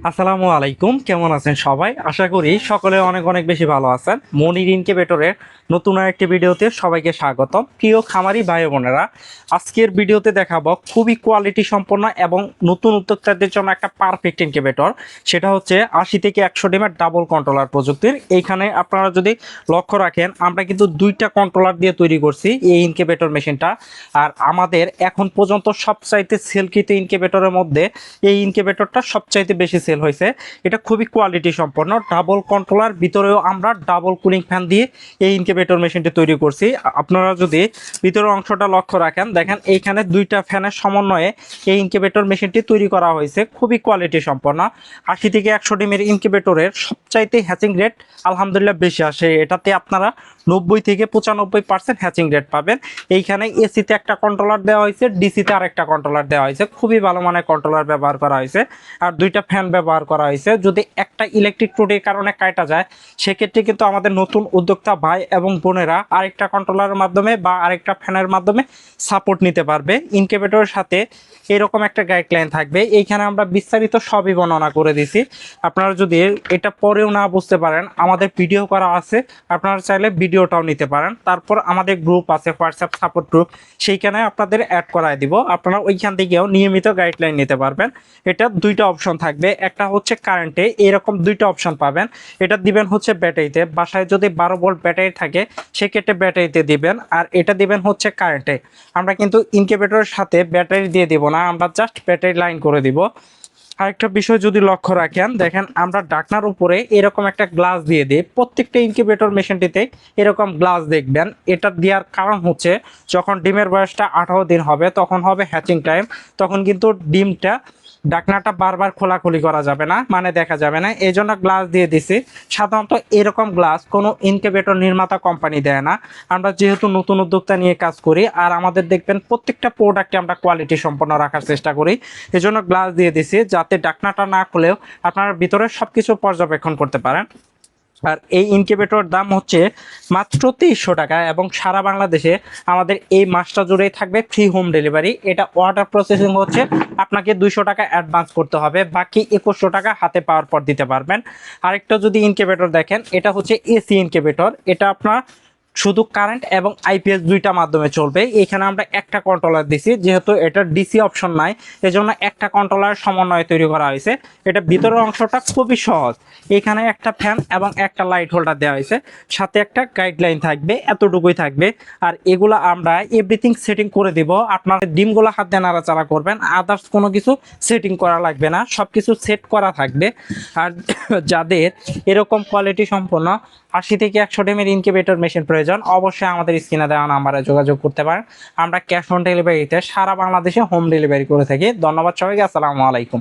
আসসালামু আলাইকুম, কেমন আছেন সবাই? আশা করি সকলে অনেক অনেক বেশি ভালো আছেন। মনির ইনকিউবেটরের নতুন একটি ভিডিওতে সবাইকে স্বাগতম। প্রিয় খামারি ভাই বোনেরা, আজকের ভিডিওতে দেখাবো খুবই কোয়ালিটি সম্পন্ন এবং নতুন উদ্যোক্তাদের জন্য একটা পারফেক্ট ইনকিউবেটর সেটা হচ্ছে আশি থেকে একশো ডিমের ডাবল কন্ট্রোলার প্রযুক্তির। এইখানে আপনারা যদি লক্ষ্য রাখেন, আমরা কিন্তু দুইটা কন্ট্রোলার দিয়ে তৈরি করছি এই ইনকিউবেটর মেশিনটা। আর আমাদের এখন পর্যন্ত সবচাইতে সেলকৃত ইনকিউবেটরের মধ্যে এই ইনকিউবেটরটা সবচাইতে বেশি সেল হয়েছে। এটা খুবই কোয়ালিটি সম্পন্ন। ডাবল কন্ট্রোলার ভিতরেও আমরা ডাবল কুলিং ফ্যান দিয়ে এই ইনকিউবেটর মেশিনটি তৈরি করছি। আপনারা যদি ভিতরের অংশটা লক্ষ্য রাখেন, দেখেন এইখানে দুইটা ফ্যানের সমন্বয়ে এই ইনকিউবেটর মেশিনটি তৈরি করা হয়েছে। খুবই কোয়ালিটি সম্পন্ন। আশি থেকে একশো ডিমের ইনকিউবেটরের সবচাইতে হ্যাচিং রেট আলহামদুলিল্লাহ বেশি আসে। এটাতে আপনারা নব্বই থেকে পঁচানব্বই পার্সেন্ট হ্যাচিং রেট পাবেন। এইখানে এসিতে একটা কন্ট্রোলার দেওয়া হয়েছে, ডিসিতে আরেকটা কন্ট্রোলার দেওয়া হয়েছে। খুবই ভালো মানের কন্ট্রোলার ব্যবহার করা হয়েছে। আর দুইটা ফ্যান ব্যবহার করা হয়েছে। যদি একটা ইলেকট্রিক ত্রুটির কারণে কাটা যায়, সেক্ষেত্রে কিন্তু আমাদের নতুন উদ্যোক্তা ভাই এবং বোনেরা আরেকটা কন্ট্রোলারের মাধ্যমে বা আরেকটা ফ্যানের মাধ্যমে সাপোর্ট নিতে পারবে। ইনকিউবেটরের সাথে এরকম একটা গাইডলাইন থাকবে। এইখানে আমরা বিস্তারিত সবই বর্ণনা করে দিছি আপনারা যদি এটা পরেও না বুঝতে পারেন, আমাদের ভিডিও করা আছে, আপনারা চাইলে ভিডিওটাও নিতে পারেন। তারপর আমাদের গ্রুপ আছে হোয়াটসঅ্যাপ সাপোর্ট গ্রুপ সেইখানে আপনাদের অ্যাড করায় দিব। আপনারা ওইখান থেকেও নিয়মিত গাইডলাইন নিতে পারবেন। এটা দুইটা অপশন থাকবে। একটা হচ্ছে কারেন্টে এরকম দুইটা অপশন পাবেন। এটা দিবেন হচ্ছে ব্যাটারিতে। বাসায় যদি বারো ভোল্ট ব্যাটারি থাকে, সেক্ষেত্রে ব্যাটারিতে দিবেন। আর এটা দিবেন হচ্ছে কারেন্টে আমরা কিন্তু ইনকিউবেটরের সাথে ব্যাটারি দিয়ে দিব না, আমরা জাস্ট ব্যাটারি লাইন করে দিব। আরেকটা বিষয় যদি লক্ষ্য রাখেন, দেখেন আমরা ডাকনার উপরে এরকম একটা গ্লাস দিয়ে দিই। প্রত্যেকটা ইনকিউবেটর মেশিনটিতে এরকম গ্লাস দেখবেন। এটা দেওয়ার কারণ হচ্ছে, যখন ডিমের বয়সটা আঠারো দিন হবে, তখন হবে হ্যাচিং টাইম তখন কিন্তু ডিমটা ডাকনাটা বারবার খোলাখুলি করা যাবে না মানে দেখা যাবে না। এই জন্য গ্লাস দিয়ে দিছি। সাধারণত এরকম গ্লাস কোনো ইনকিউবেটর নির্মাতা কোম্পানি দেয় না। আমরা যেহেতু নতুন উদ্যোক্তা নিয়ে কাজ করি, আর আমাদের দেখবেন প্রত্যেকটা প্রোডাক্টে আমরা কোয়ালিটি সম্পন্ন রাখার চেষ্টা করি। এজন্য গ্লাস দিয়ে দিছি, যাতে ডাকনাটা না খুলেও আপনারা ভিতরে সব কিছু পর্যবেক্ষণ করতে পারেন। আর এই ইনকিউবেটর দাম হচ্ছে মাত্র তেইশশো টাকা এবং সারা বাংলাদেশে আমাদের এই মাসটা জুড়েই থাকবে ফ্রি হোম ডেলিভারি এটা অর্ডার প্রসেসিং হচ্ছে আপনাকে দুইশো টাকা অ্যাডভান্স করতে হবে, বাকি একুশশো টাকা হাতে পাওয়ার পর দিতে পারবেন। আরেকটা যদি ইনকিউবেটর দেখেন, এটা হচ্ছে এসি ইনকিউবেটর এটা আপনার শুধু কারেন্ট এবং আইপিএস দুইটা মাধ্যমে চলবে। এখানে আমরা একটা কন্ট্রোলার দিছি, যেহেতু এটা ডিসি অপশন নাই, এজন্য একটা কন্ট্রোলার সমন্বয়ে তৈরি করা হয়েছে। এটা ভিতরের অংশটা খুবই সহজ। এখানে একটা ফ্যান এবং একটা লাইট হোল্ডার দেওয়া হয়েছে। সাথে একটা গাইডলাইন থাকবে, এতটুকুই থাকবে। আর এগুলো আমরা এভরিথিং সেটিং করে দিব। আপনার ডিমগুলো হাত দিয়ে নাড়াচাড়া করবেন আদার্স কোনো কিছু সেটিং করা লাগবে না সব কিছু সেট করা থাকবে। আর যাদের এরকম কোয়ালিটি সম্পন্ন আশি থেকে একশো ডিমের ইনকিউবেটর মেশিন প্রয়োজন। অবশ্যই আমাদের স্ক্রিনে দেওয়া নাম্বারে যোগাযোগ করতে পারেন। আমরা ক্যাশ অন ডেলিভারিতে সারা বাংলাদেশে হোম ডেলিভারি করে থাকি। ধন্যবাদ সবাইকে, আসসালামু আলাইকুম।